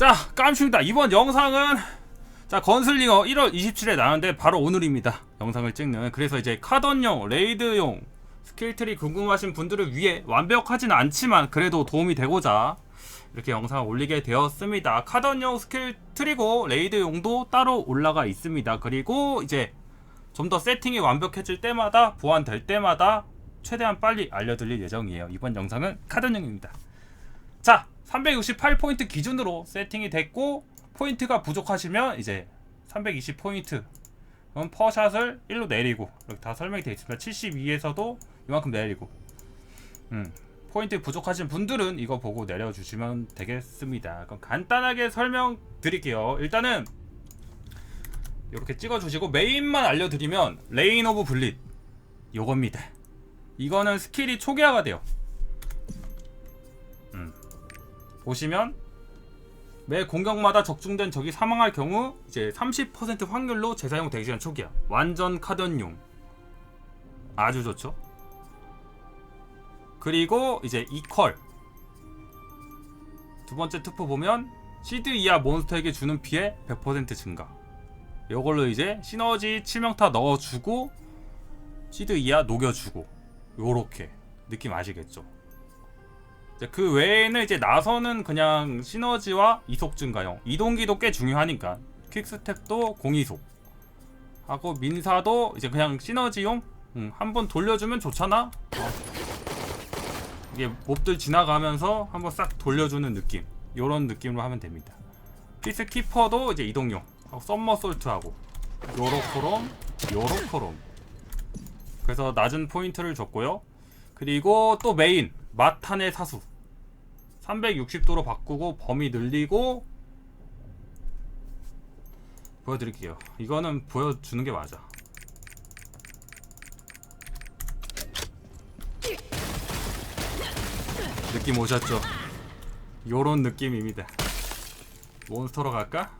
자, 깜짝입니다. 이번 영상은 자 건슬링어 1월 27일에 나왔는데 바로 오늘입니다. 영상을 찍는. 그래서 이제 카던용, 레이드용 스킬트리 궁금하신 분들을 위해 완벽하진 않지만 그래도 도움이 되고자 이렇게 영상을 올리게 되었습니다. 카던용 스킬트리고 레이드용도 따로 올라가 있습니다. 그리고 이제 좀 더 세팅이 완벽해질 때마다 보완될 때마다 최대한 빨리 알려드릴 예정이에요. 이번 영상은 카던용입니다. 자, 368포인트 기준으로 세팅이 됐고 포인트가 부족하시면 이제 320포인트 그럼 퍼샷을 1로 내리고 이렇게 다 설명이 되어 있습니다. 72에서도 이만큼 내리고 음, 포인트 부족하신 분들은 이거 보고 내려주시면 되겠습니다. 그럼 간단하게 설명 드릴게요. 일단은 이렇게 찍어주시고 메인만 알려드리면 레인 오브 블릿 요겁니다. 이거는 스킬이 초기화가 돼요. 보시면 매 공격마다 적중된 적이 사망할 경우 이제 30% 확률로 재사용 대기시간 초기화 완전 카던용. 아주 좋죠? 그리고 이제 이퀄. 두 번째 특포 보면 시드 이하 몬스터에게 주는 피해 100% 증가. 이걸로 이제 시너지 치명타 넣어주고 시드 이하 녹여주고. 요렇게. 느낌 아시겠죠 그 외에는 이제 나서는 그냥 시너지와 이속 증가형. 이동기도 꽤 중요하니까. 퀵스텝도 공이속. 하고 민사도 이제 그냥 시너지용? 음, 한번 돌려주면 좋잖아? 어. 이게 몹들 지나가면서 한번 싹 돌려주는 느낌. 요런 느낌으로 하면 됩니다. 피스키퍼도 이제 이동용. 하고 썸머솔트하고. 요로코롬 요로코롬. 그래서 낮은 포인트를 줬고요. 그리고 또 메인. 마탄의 사수 360도로 바꾸고 범위 늘리고 보여드릴게요 이거는 보여주는 게 맞아 느낌 오셨죠? 요런 느낌입니다 몬스터로 갈까?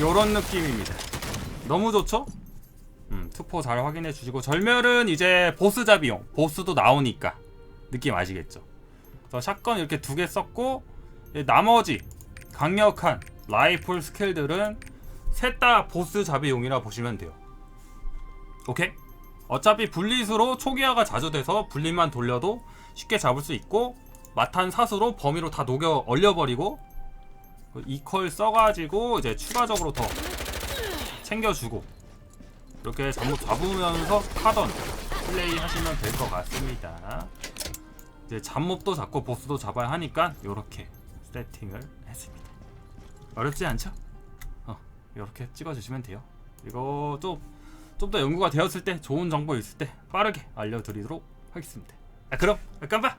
요런 느낌입니다 너무 좋죠? 음, 투포 잘 확인해 주시고 절멸은 이제 보스 잡이용 보스도 나오니까 느낌 아시겠죠 그래서 샷건 이렇게 두 개 썼고 이 나머지 강력한 라이플 스킬들은 셋 다 보스 잡이용이라 보시면 돼요 오케이? 어차피 분리수로 초기화가 자주 돼서 분리만 돌려도 쉽게 잡을 수 있고 마탄 사수로 범위로 다 녹여 얼려버리고 이퀄 써가지고 이제 추가적으로 더 챙겨주고 이렇게 잘못 잡으면서 카던 플레이 하시면 될 것 같습니다. 이제 잡몹도 잡고 보스도 잡아야 하니까 이렇게 세팅을 했습니다. 어렵지 않죠? 어, 이렇게 찍어주시면 돼요. 이거 좀좀 더 연구가 되었을 때 좋은 정보 있을 때 빠르게 알려드리도록 하겠습니다. 아 그럼 깜빡